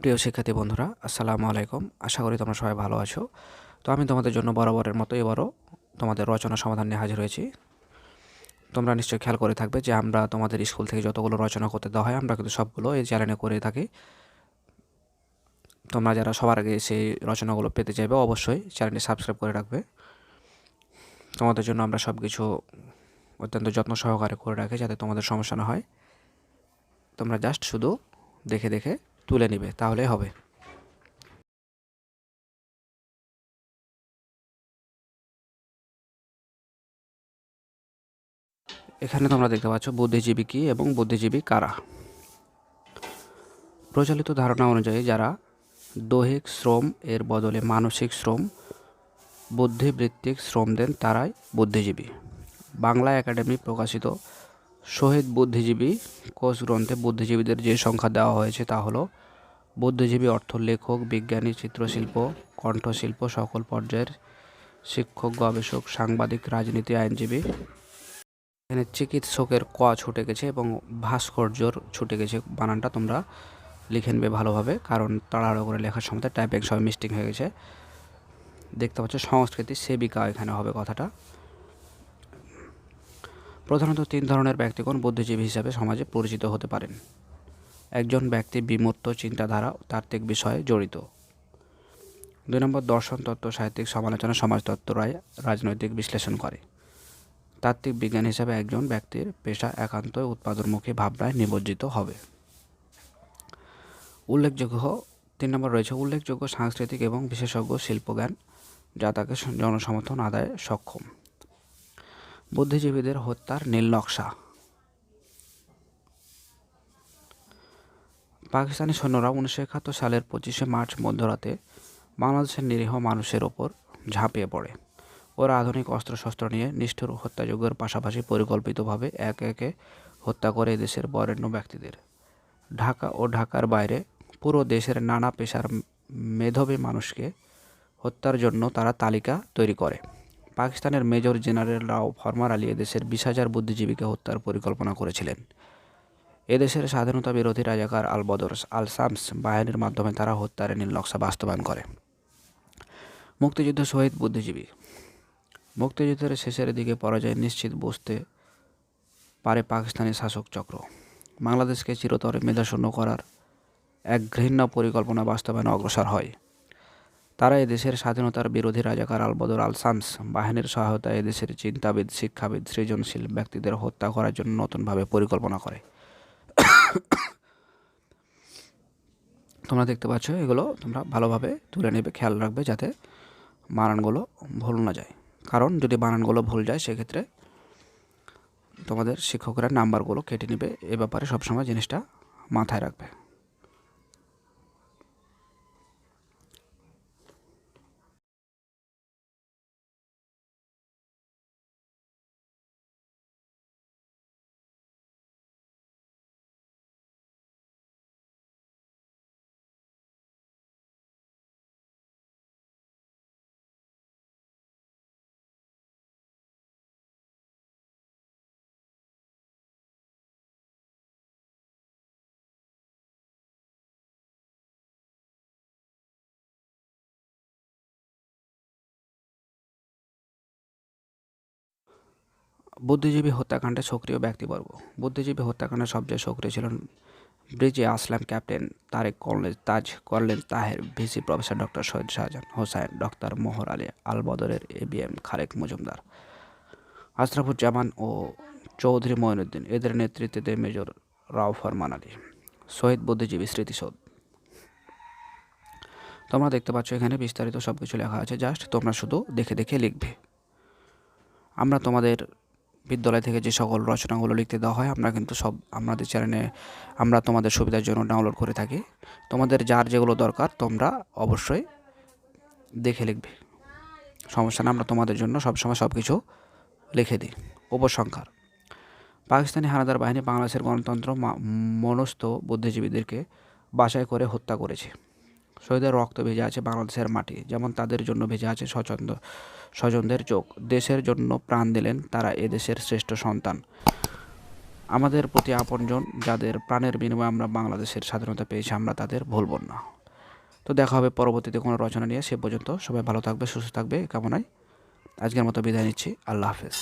প্রিয় শিক্ষার্থী বন্ধুরা, আসসালামু আলাইকুম। আশা করি তোমরা সবাই ভালো আছো। তো আমি তোমাদের জন্য বরাবরের মতো এবারও তোমাদের রচনা সমাধান নিয়ে হাজির হয়েছি। তোমরা নিশ্চয়ই খেয়াল করে থাকবে যে আমরা তোমাদের স্কুল থেকে যতগুলো রচনা করতে দেওয়া হয়, আমরা কিন্তু সবগুলো এই চ্যানেলে করে থাকি। তোমরা যারা সবার আগে সেই রচনাগুলো পেতে চাইবে, অবশ্যই চ্যানেলটি সাবস্ক্রাইব করে রাখবে। তোমাদের জন্য আমরা সব কিছু অত্যন্ত যত্ন সহকারে করে রাখি যাতে তোমাদের সমস্যা না হয়। তোমরা জাস্ট শুধু দেখে দেখে তুলে নেবে তাহলেই হবে। এখানে তোমরা দেখতে পাচ্ছ বুদ্ধিজীবী কী এবং বুদ্ধিজীবী কারা। প্রচলিত ধারণা অনুযায়ী যারা দৈহিক শ্রম এর বদলে মানসিক শ্রম, বুদ্ধিবৃত্তিক শ্রম দেন, তারাই বুদ্ধিজীবী। বাংলা একাডেমি প্রকাশিত শহীদ বুদ্ধিজীবী, কোষ গ্রন্থে বুদ্ধিজীবীদের যে সংখ্যা দেওয়া হয়েছে তা হলো, বুদ্ধিজীবী অর্থ লেখক বিজ্ঞানী, চিত্রশিল্প, কণ্ঠশিল্প, সকল পর্যায়ের শিক্ষক, গবেষক, সাংবাদিক, রাজনীতি আইনজীবী। এখানে চিকিৎসকের ক ছুটে গেছে এবং ভাস্কর্যর ছুটে গেছে। বানানটা তোমরা লিখে নেবে ভালোভাবে, কারণ তাড়াহুড়ো করে লেখার সময় টাইপিং সব মিস্টিং হয়ে গেছে। দেখতে পাচ্ছ সংস্কৃতি সেবিকা এখানে হবে কথাটা। প্রধানত তিন ধরনের ব্যক্তিগণ বুদ্ধিজীবী হিসাবে সমাজে পরিচিত হতে পারেন। একজন ব্যক্তি বিমূর্ত চিন্তাধারা তাত্ত্বিক বিষয়ে জড়িত। দুই নম্বর, দর্শন তত্ত্ব, সাহিত্যিক সমালোচনা, সমাজতত্ত্ব, রায়, রাজনৈতিক বিশ্লেষণ করে। তাত্ত্বিক বিজ্ঞান হিসাবে একজন ব্যক্তির পেশা একান্ত উৎপাদনমুখী ভাবনায় নিমজ্জিত হবে। উল্লেখযোগ্য, তিন নম্বর রয়েছে, উল্লেখযোগ্য সাংস্কৃতিক এবং বিশেষজ্ঞ শিল্পজ্ঞান, যা তাকে জনসমর্থন আদায়ে সক্ষম। বুদ্ধিজীবীদের হত্যার নীল নকশা পাকিস্তানি সৈন্যরা উনিশশো একাত্তর সালের পঁচিশে মার্চ মধ্যরাতে বাংলাদেশের নিরীহ মানুষের ওপর ঝাঁপিয়ে পড়ে ওরা আধুনিক অস্ত্রশস্ত্র নিয়ে নিষ্ঠুর হত্যাযজ্ঞের পাশাপাশি পরিকল্পিতভাবে একে একে হত্যা করে দেশের বরেণ্য ব্যক্তিদের। ঢাকা ও ঢাকার বাইরে পুরো দেশের নানা পেশার মেধাবী মানুষকে হত্যার জন্য তারা তালিকা তৈরি করে। পাকিস্তানের মেজর জেনারেল রাও ফরমার আলী এদেশের বিশ হাজার বুদ্ধিজীবীকে হত্যার পরিকল্পনা করেছিলেন। এদেশের স্বাধীনতা বিরোধী রাজাকার আল বদর আল সামস বাহিনীর মাধ্যমে তারা হত্যার নীল নকশা বাস্তবায়ন করে। মুক্তিযুদ্ধ শহীদ বুদ্ধিজীবী। মুক্তিযুদ্ধের শেষের দিকে পরাজয় নিশ্চিত বুঝতে পারে পাকিস্তানি শাসক চক্র। বাংলাদেশকে চিরতরে মেধাশূন্য করার এক ঘৃণ্য পরিকল্পনা বাস্তবায়নে অগ্রসর হয়। তারা এদেশের স্বাধীনতার বিরোধী রাজাকার আলবদর আল সামস বাহিনীর সহায়তায় এদেশের চিন্তাবিদ, শিক্ষাবিদ, সৃজনশীল ব্যক্তিদের হত্যা করার জন্য নতুনভাবে পরিকল্পনা করে। তোমরা দেখতে পাচ্ছ, এগুলো তোমরা ভালোভাবে তুলে নেবে, খেয়াল রাখবে যাতে বানানগুলো ভুল না যায়। কারণ যদি বানানগুলো ভুল যায়, সেক্ষেত্রে তোমাদের শিক্ষকরা নাম্বারগুলো কেটে নেবে, এ ব্যাপারে সবসময় জিনিসটা মাথায় রাখবে। বুদ্ধিজীবী হত্যাকাণ্ডে সক্রিয় ব্যক্তিবর্গ। বুদ্ধিজীবী হত্যাকাণ্ডে সবচেয়ে সক্রিয় ছিলেন ব্রিজে Aslam captain Tarique college Taj, colonel Taher, VC professor doctor Syed Shahjahan Hossain, doctor Mohar Ali আল বদরের A B M Khaleque Majumdar, Ashrafuzzaman ও চৌধুরী মঈনুদ্দিন এদের নেতৃত্বে মেজর রাও ফরমান আলী। শহীদ বুদ্ধিজীবী স্মৃতিসৌধ। তোমরা দেখতে পাচ্ছ এখানে বিস্তারিত সব কিছু লেখা আছে। জাস্ট তোমরা শুধু দেখে দেখে লিখবে। আমরা তোমাদের বিদ্যালয় থেকে যে সকল রচনাগুলো লিখতে দেওয়া হয়, আমরা কিন্তু সব আমাদের চ্যানেলে, আমরা তোমাদের সুবিধার জন্য ডাউনলোড করে থাকি। তোমাদের যার যেগুলো দরকার, তোমরা অবশ্যই দেখে লিখবে। সমস্যা না, আমরা তোমাদের জন্য সবসময় সব কিছু লিখে দিই। উপসংহার। পাকিস্তানি হানাদার বাহিনী বাংলাদেশের গণতন্ত্র মনস্থ বুদ্ধিজীবীদেরকে বাসায় করে হত্যা করেছে। শহীদের রক্ত ভেজে আছে বাংলাদেশের মাটি, যেমন তাদের জন্য ভেজে আছে স্বচ্ছন্দ স্বজনদের চোখ। দেশের জন্য প্রাণ দিলেন তারা এদেশের শ্রেষ্ঠ সন্তান। আমাদের প্রতি আপনজন, যাদের প্রাণের বিনিময়ে আমরা বাংলাদেশের স্বাধীনতা পেয়েছি, আমরা তাদের ভুলব না। তো দেখা হবে পরবর্তীতে কোনো রচনা নিয়ে, সে পর্যন্ত সবাই ভালো থাকবে, সুস্থ থাকবে এ কামনায় আজকের মতো বিদায় নিচ্ছি। আল্লাহ হাফেজ।